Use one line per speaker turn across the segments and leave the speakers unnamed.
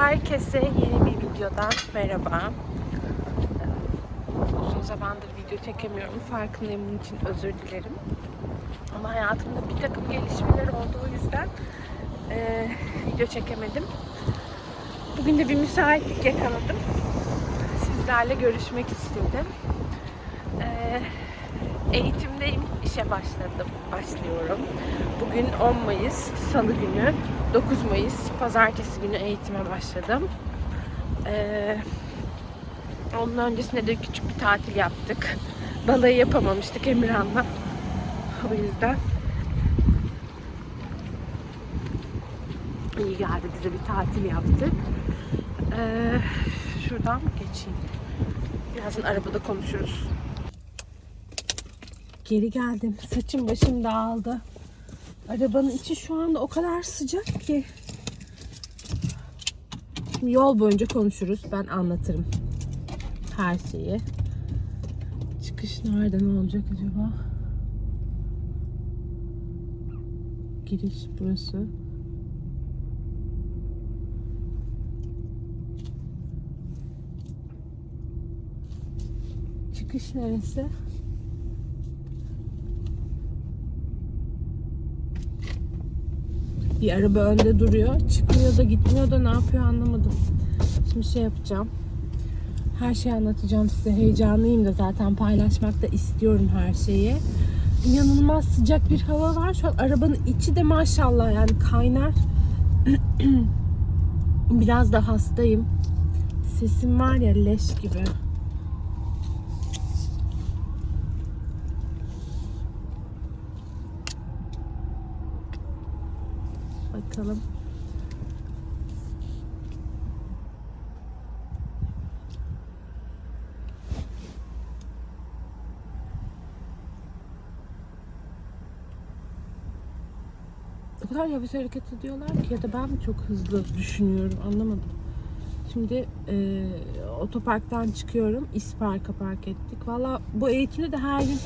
Herkese yeni bir videodan merhaba. Uzun zamandır video çekemiyorum. Farkındayım bunun için özür dilerim. Ama hayatımda bir takım gelişmeler oldu o yüzden eee, video çekemedim. Bugün de bir müsaitlik yakaladım. Sizlerle görüşmek istedim. Eee, eğitimdeyim, işe başladım, başlıyorum. Bugün 10 Mayıs, Salı günü, 9 Mayıs, Pazartesi günü eğitime başladım. Ee, onun öncesinde de küçük bir tatil yaptık. Balayı yapamamıştık Emirhan'la. O yüzden iyi geldi bize bir tatil yaptık. Ee, şuradan geçeyim. Birazdan arabada konuşuruz. Geri geldim. Saçım başım dağıldı. Arabanın içi şu anda o kadar sıcak ki. Şimdi yol boyunca konuşuruz. Ben anlatırım her şeyi. Çıkış nereden olacak acaba? Giriş burası. Çıkış neresi? Bir araba önde duruyor. Çıkmıyor da gitmiyor da ne yapıyor anlamadım. Şimdi şey yapacağım. Her şeyi anlatacağım size. Heyecanlıyım da zaten paylaşmak da istiyorum her şeyi. İnanılmaz sıcak bir hava var. Şu an arabanın içi de maşallah yani kaynar. Biraz da hastayım. Sesim var ya leş gibi. Bakalım. O kadar yavaş hareket ediyorlar ki ya da ben mi çok hızlı düşünüyorum anlamadım. Şimdi e, otoparktan çıkıyorum. İspark'a park ettik. Valla bu eğitimde de her gün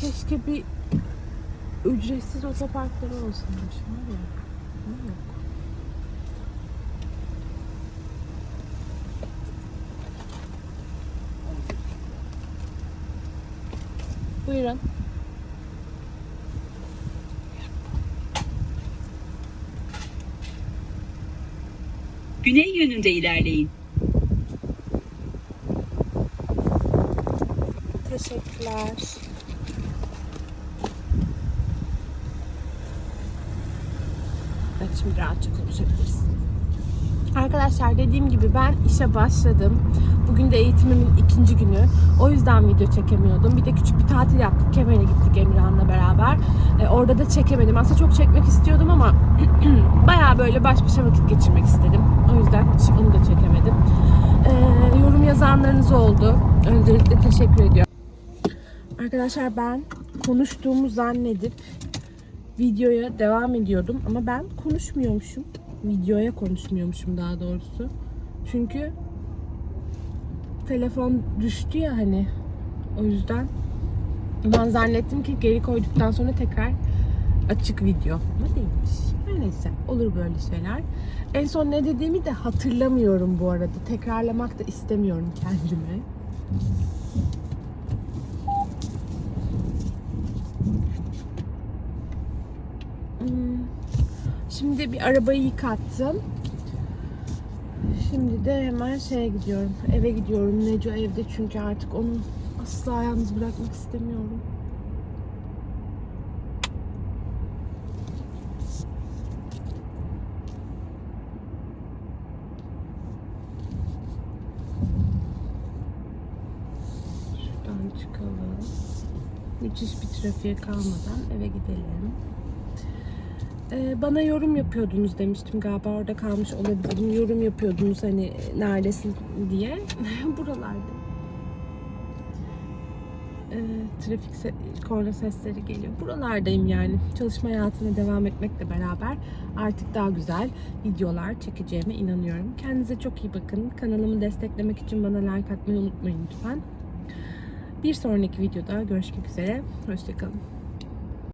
keşke bir ücretsiz otoparkları olsaymış var ya. Ama yok. Buyurun.
Güney yönünde ilerleyin.
Teşekkürler. Şimdi rahatça konuşabiliriz. Arkadaşlar dediğim gibi ben işe başladım. Bugün de eğitimimin ikinci günü. O yüzden video çekemiyordum. Bir de küçük bir tatil yaptık. Kemer'e gittik Emirhan'la beraber. E, orada da çekemedim. Aslında çok çekmek istiyordum ama bayağı böyle baş başa vakit geçirmek istedim. O yüzden hiç onu da çekemedim. E, yorum yazanlarınız oldu. Öncelikle teşekkür ediyorum. Arkadaşlar ben konuştuğumu zannedip videoya devam ediyordum ama ben konuşmuyormuşum. Videoya konuşmuyormuşum daha doğrusu. Çünkü telefon düştü ya hani o yüzden ben zannettim ki geri koyduktan sonra tekrar açık video ama değilmiş. Her neyse olur böyle şeyler. En son ne dediğimi de hatırlamıyorum bu arada. Tekrarlamak da istemiyorum kendime. Şimdi bir arabayı yıkattım. Şimdi de hemen şeye gidiyorum. Eve gidiyorum. Neco evde çünkü artık onu asla yalnız bırakmak istemiyorum. Şuradan çıkalım. Müthiş bir trafiğe kalmadan eve gidelim. Ee, bana yorum yapıyordunuz demiştim galiba orada kalmış olabilirim. Yorum yapıyordunuz hani neredesin diye. Buralarda. Ee, trafik se- korna sesleri geliyor. Buralardayım yani. Çalışma hayatına devam etmekle beraber artık daha güzel videolar çekeceğime inanıyorum. Kendinize çok iyi bakın. Kanalımı desteklemek için bana like atmayı unutmayın lütfen. Bir sonraki videoda görüşmek üzere. Hoşçakalın.